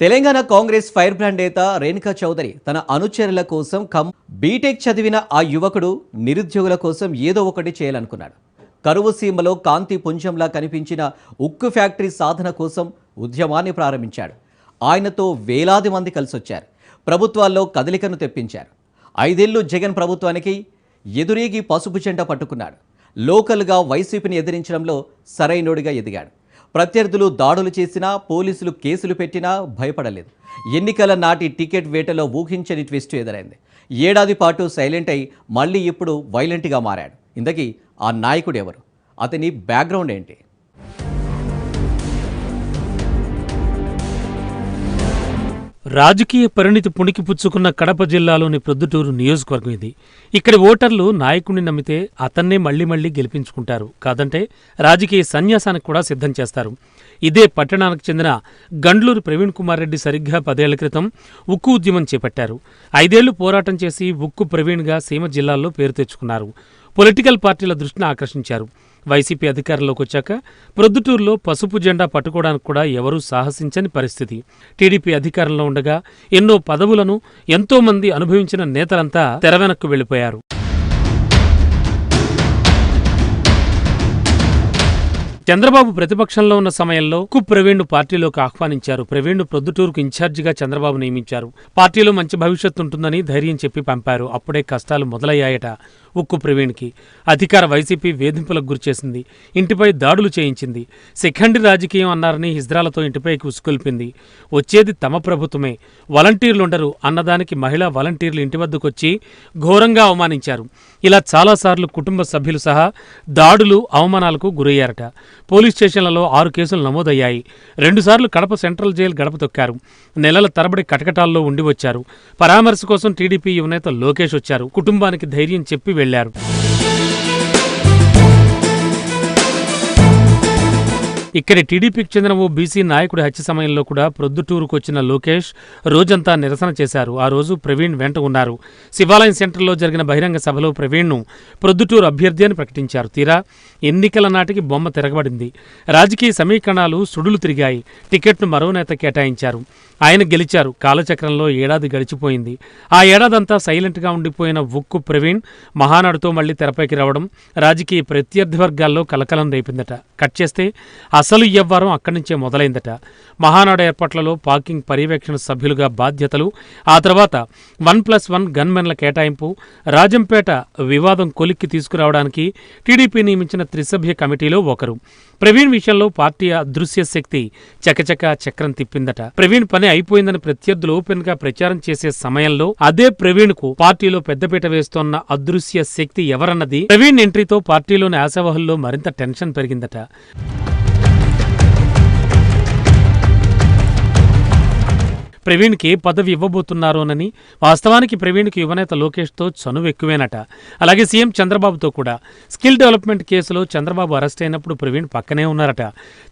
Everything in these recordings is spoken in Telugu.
తెలంగాణ కాంగ్రెస్ ఫైర్ బ్రాండ్ నేత రేణుకా చౌదరి తన అనుచరుల కోసం కమ్ బీటెక్ చదివిన ఆ యువకుడు నిరుద్యోగుల కోసం ఏదో ఒకటి చేయాలనుకున్నాడు. కరువు సీమలో కాంతి పుంజంలా కనిపించిన ఉక్కు ఫ్యాక్టరీ సాధన కోసం ఉద్యమాన్ని ప్రారంభించాడు. ఆయనతో వేలాది మంది కలిసొచ్చారు. ప్రభుత్వాల్లో కదలికను తెప్పించారు. ఐదేళ్ళు జగన్ ప్రభుత్వానికి ఎదురీగి పసుపు జెండా పట్టుకున్నాడు. లోకల్గా వైసీపీని ఎదిరించడంలో సరైనోడిగా ఎదిగాడు. ప్రత్యర్థులు దాడులు చేసినా పోలీసులు కేసులు పెట్టినా భయపడలేదు. ఎన్నికల నాటి టికెట్ వేటలో ఊహించని ట్విస్ట్ ఎదురైంది. ఏడాది పాటు సైలెంట్ అయి మళ్ళీ ఇప్పుడు వైలెంట్గా మారాడు. ఇంతకీ ఆ నాయకుడు ఎవరు? అతని బ్యాక్గ్రౌండ్ ఏంటి? రాజకీయ పరిణితి పుణికి పుచ్చుకున్న కడప జిల్లాలోని ప్రొద్దుటూరు నియోజకవర్గం ఇది. ఇక్కడి ఓటర్లు నాయకుడిని నమ్మితే అతన్నే మళ్ళీ మళ్ళీ గెలిపించుకుంటారు. కాదంటే రాజకీయ సన్యాసానికి కూడా సిద్ధం చేస్తారు. ఇదే పట్టణానికి చెందిన గండ్లూరు ప్రవీణ్ కుమార్ రెడ్డి సరిగ్గా పదేళ్ళ క్రితం ఉక్కు ఉద్యమం చేపట్టారు. ఐదేళ్ళు పోరాటం చేసి ఉక్కు ప్రవీణ్గా సీమ జిల్లాల్లో పేరు తెచ్చుకున్నారు. పొలిటికల్ పార్టీల దృష్టిని ఆకర్షించారు. వైసీపీ అధికారంలోకి వచ్చాక ప్రొద్దుటూరులో పసుపు జెండా పట్టుకోవడానికి కూడా ఎవరూ సాహసించని పరిస్థితి. టీడీపీ అధికారంలో ఉండగా ఎన్నో పదవులను ఎంతో మంది అనుభవించిన నేతలంతా తెరవెనక్కు వెళ్ళిపోయారు చంద్రబాబు ప్రతిపక్షంలో ఉన్న సమయంలో కు ప్రవీణ్ పార్టీలోకి ఆహ్వానించారు. ప్రవీణ్ ప్రొద్దుటూరుకు ఇన్ఛార్జిగా చంద్రబాబు నియమించారు. పార్టీలో మంచి భవిష్యత్తు ఉంటుందని ధైర్యం చెప్పి పంపారు. అప్పుడే కష్టాలు మొదలయ్యాయట ఉక్కు ప్రవీణ్కి. అధికార వైసీపీ వేధింపులకు గురిచేసింది. ఇంటిపై దాడులు చేయించింది. సెకండ్ రాజకీయం అన్నారని హిజ్రాలతో ఇంటిపైకి ఉసుకొల్పింది వచ్చేది తమ ప్రభుత్వమే. వాలంటీర్లుండరు. అన్నదానికి మహిళా వాలంటీర్లు ఇంటి వద్దకు వచ్చి ఘోరంగా అవమానించారు. ఇలా చాలాసార్లు కుటుంబ సభ్యులు సహా దాడులు అవమానాలకు గురయ్యారట. పోలీస్ స్టేషన్లలో ఆరు కేసులు నమోదయ్యాయి. రెండుసార్లు కడప సెంట్రల్ జైలు గడప తొక్కారు. నెలల తరబడి కటకటాల్లో ఉండి వచ్చారు పరామర్శ కోసం టీడీపీ యువనేత లోకేష్ వచ్చారు. కుటుంబానికి ధైర్యం చెప్పి వెళ్ళారు. ఇక్కడి టీడీపీకి చెందిన ఓ బీసీ నాయకుడి హత్య సమయంలో కూడా ప్రొద్దుటూరుకు వచ్చిన లోకేష్ రోజంతా నిరసన చేశారు. ఆ రోజు ప్రవీణ్ వెంట ఉన్నారు. శివాలయం సెంటర్లో జరిగిన బహిరంగ సభలో ప్రవీణ్ను ప్రొద్దుటూరు అభ్యర్థి అని ప్రకటించారు. తీరా ఎన్నికల నాటికి బొమ్మ తిరగబడింది. రాజకీయ సమీకరణాలు సుడులు తిరిగాయి. టికెట్ను మరో నేత కేటాయించారు. ఆయన గెలిచారు. కాలచక్రంలో ఏడాది గడిచిపోయింది. ఆ ఏడాదంతా సైలెంట్గా ఉండిపోయిన ఉక్కు ప్రవీణ్ మహానాడుతో మళ్ళీ తెరపైకి రావడం రాజకీయ ప్రత్యర్థి వర్గాల్లో కలకలం రేపిందట. కట్ చేస్తే అసలు ఎవ్వరం అక్కడి నుంచే మొదలైందట. మహానాడు ఏర్పాట్లలో పార్కింగ్ పర్యవేక్షణ సభ్యులుగా బాధ్యతలు ఆ తర్వాత వన్ ప్లస్ వన్ గన్మెన్ల కేటాయింపు రాజంపేట వివాదం కొలిక్కి తీసుకురావడానికి టీడీపీ నియమించిన త్రిసభ్య కమిటీలో ఒకరు. ప్రవీణ్ విషయంలో పార్టీ అదృశ్య శక్తి చకచక చక్రం తిప్పిందట. ప్రవీణ్ పని అయిపోయిందని ప్రత్యర్థులు ఓపెన్గా ప్రచారం చేసే సమయంలో అదే ప్రవీణ్కు పార్టీలో పెద్దపీట వేస్తోన్న అదృశ్య శక్తి ఎవరన్నది ప్రవీణ్ ఎంట్రీతో పార్టీలోని ఆశావహుల్లో మరింత టెన్షన్ పెరిగిందట. ప్రవీణ్కి పదవి ఇవ్వబోతున్నారోనని వాస్తవానికి ప్రవీణ్కి యువనేత లోకేష్తో చనువు ఎక్కువేనట అలాగే సీఎం చంద్రబాబుతో కూడా. స్కిల్ డెవలప్మెంట్ కేసులో చంద్రబాబు అరెస్ట్ అయినప్పుడు ప్రవీణ్ పక్కనే ఉన్నారట.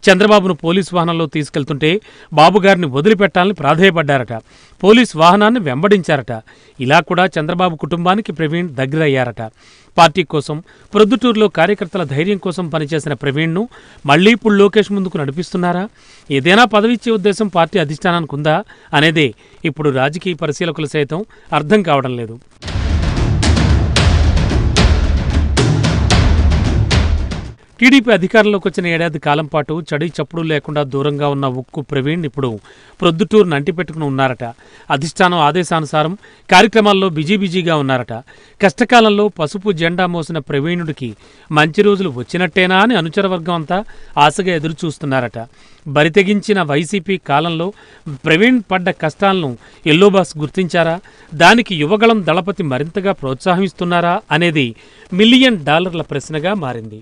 చంద్రబాబును పోలీసు వాహనంలో తీసుకెళ్తుంటే బాబు గారిని వదిలిపెట్టాలని ప్రాధేయపడ్డారట. పోలీస్ వాహనాన్ని వెంబడించారట. ఇలా కూడా చంద్రబాబు కుటుంబానికి ప్రవీణ్ దగ్గరయ్యారట. పార్టీ కోసం ప్రొద్దుటూరులో కార్యకర్తల ధైర్యం కోసం పనిచేసిన ప్రవీణ్ను మళ్ళీ ఇప్పుడు లోకేష్ ముందుకు నడిపిస్తున్నారా? ఏదైనా పదవిచ్చే ఉద్దేశం పార్టీ అధిష్టానానికి ఉందా? అనేదే ఇప్పుడు రాజకీయ పరిశీలకులు సైతం అర్థం కావడం లేదు. టీడీపీ అధికారంలోకి వచ్చిన ఏడాది కాలం పాటు చడి చప్పుడు లేకుండా దూరంగా ఉన్న ఉక్కు ప్రవీణ్ ఇప్పుడు ప్రొద్దుటూరు నంటి పెట్టుకుని ఉన్నారట. అధిష్టానం ఆదేశానుసారం కార్యక్రమాల్లో బిజీ బిజీగా ఉన్నారట. కష్టకాలంలో పసుపు జెండా మోసిన ప్రవీణుడికి మంచి రోజులు వచ్చినట్టేనా అని అనుచరవర్గం అంతా ఆశగా ఎదురు చూస్తున్నారట బరితెగించిన వైసీపీ కాలంలో ప్రవీణ్ పడ్డ కష్టాలను ఎల్లోబాస్ గుర్తించారా? దానికి యువగళం దళపతి మరింతగా ప్రోత్సాహిస్తున్నారా? అనేది మిలియన్ డాలర్ల ప్రశ్నగా మారింది.